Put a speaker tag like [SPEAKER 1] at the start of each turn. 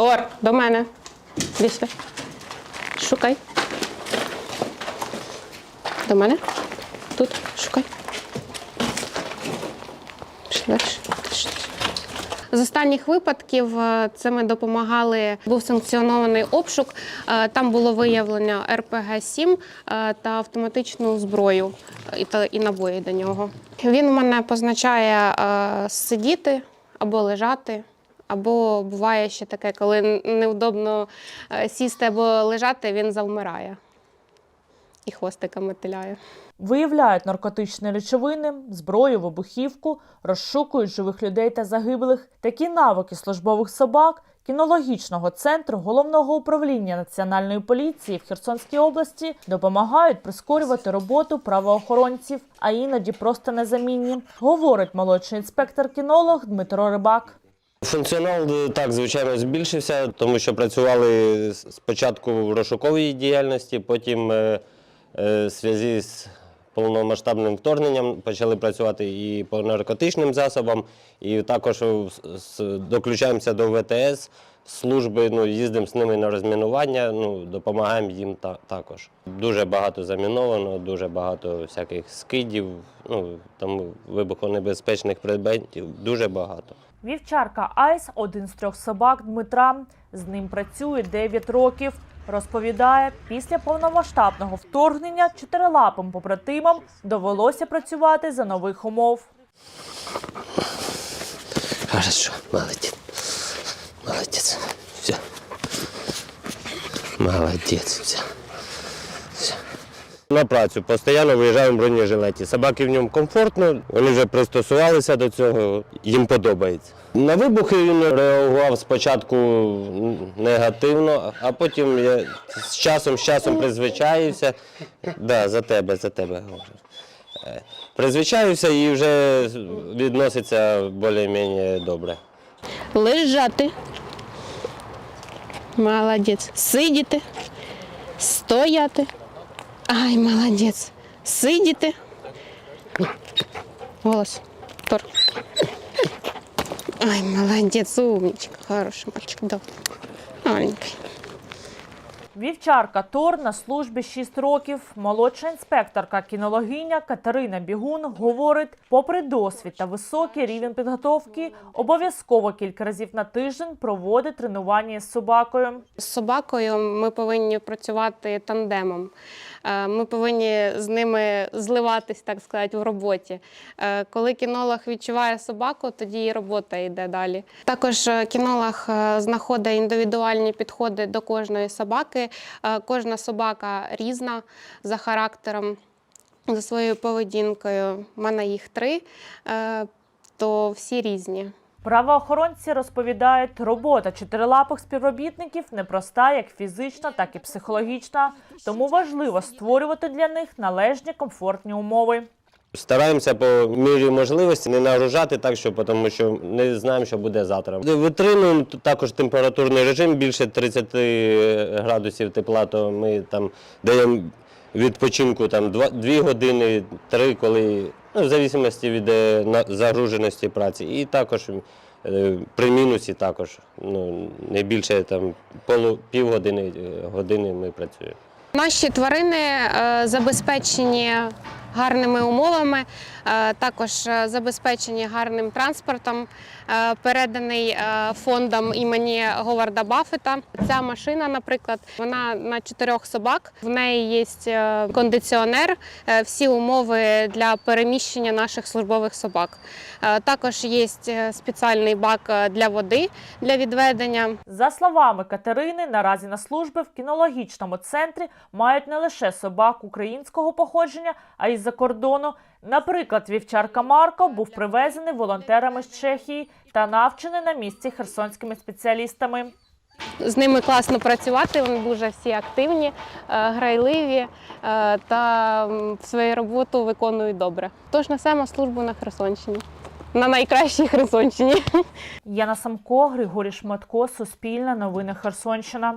[SPEAKER 1] Тор, до мене. Іди. Шукай. До мене. Тут, шукай. Пішли. З останніх випадків е, це ми допомагали. Був санкціонований обшук. Е, Там було виявлено РПГ-7 е, та автоматичну зброю і набої до нього. Він мене позначає сидіти або лежати. Або буває ще таке, коли невдобно е, сісти або лежати, він завмирає і хвостика мотиляє.
[SPEAKER 2] Виявляють наркотичні речовини, зброю, вибухівку, розшукують живих людей та загиблих. Такі навики службових собак кінологічного центру головного управління національної поліції в Херсонській області допомагають прискорювати роботу правоохоронців, а іноді просто незамінні, говорить молодший інспектор-кінолог Дмитро Рибак.
[SPEAKER 3] Функціонал е, так, звичайно, збільшився, тому що працювали спочатку в розшуковій діяльності, потім е, е, в зв'язку з повномасштабним вторгненням почали працювати і по наркотичним засобам, і також доключаємося до ВТС служби, ну, їздимо з ними на розмінування, ну, допомагаємо їм та, також. Дуже багато заміновано, дуже багато всяких скидів, ну, там вибухонебезпечних предметів, дуже багато.
[SPEAKER 2] Вівчарка Айс один з трьох собак Дмитра. З ним працює 9 років. Розповідає, після повномасштабного вторгнення чотирилапим побратимам довелося працювати за нових умов.
[SPEAKER 3] Хорошо, молодец. Молодец. Все. Молодец. Все. Все. На працю постійно виїжджаємо в бронежилеті. Собаки в ньому комфортно, вони вже пристосувалися до цього, їм подобається. На вибухи він реагував спочатку негативно, а потім я з часом з часом призвичаївся. Да, за тебе, за тебе говорю. Е, Призвичаюся і вже відноситься більш-менш добре.
[SPEAKER 1] Лежати. Молодець. Сидіти. Стояти. Ай, молодець. Сидіти. Голос. Тор. Ай, молодець, умничка. Хороший мальчик, да. Маленький.
[SPEAKER 2] Вівчарка Тор на службі 6 років. Молодша інспекторка кінологиня Катерина Бігун говорить, попри досвід та високий рівень підготовки, обов'язково кілька разів на тиждень проводить тренування з собакою.
[SPEAKER 1] З собакою ми повинні працювати тандемом. Е, Ми повинні з ними зливатись, так сказати, в роботі. Е, Коли кінолог відчуває собаку, тоді і робота йде далі. Також е, кінолог знаходить індивідуальні підходи до кожної собаки. Кожна собака різна за характером, за своєю поведінкою. У мене їх три, то всі різні.
[SPEAKER 2] Правоохоронці розповідають, робота чотирилапих співробітників непроста як фізична, так і психологічна, тому важливо створювати для них належні комфортні умови.
[SPEAKER 3] Стараємося по мірі можливості не нагружати так, що тому що не знаємо, що буде завтра. Витримуємо також температурний режим більше 30 градусів тепла, то ми там даємо відпочинку там 2 години, 3, коли ну, в зависимості від е, загруженості праці. І також е, при мінусі також ну, не більше там полу півгодини е, години ми працюємо.
[SPEAKER 1] Наші тварини забезпечені гарними умовами, е, також е, забезпечені гарним транспортом, е, переданий фондом імені Говарда Баффета. Ця машина, наприклад, вона на чотирьох собак. В неї є кондиціонер, всі умови для переміщення наших службових собак. Також є спеціальний бак для води для відведення.
[SPEAKER 2] За словами Катерини, наразі на служби в кінологічному центрі мають не лише собак українського походження, а й з-за кордону. Наприклад, вівчарка Марко був привезений волонтерами з Чехії та навчений на місці херсонськими спеціалістами.
[SPEAKER 1] З ними класно працювати, вони дуже всі активні, е, грайливі е, та свою роботу виконують добре. Тож несемо службу на Херсонщині, на найкращій Херсонщині.
[SPEAKER 2] Яна Самко, Григорій Шматко, Суспільне новини Херсонщина.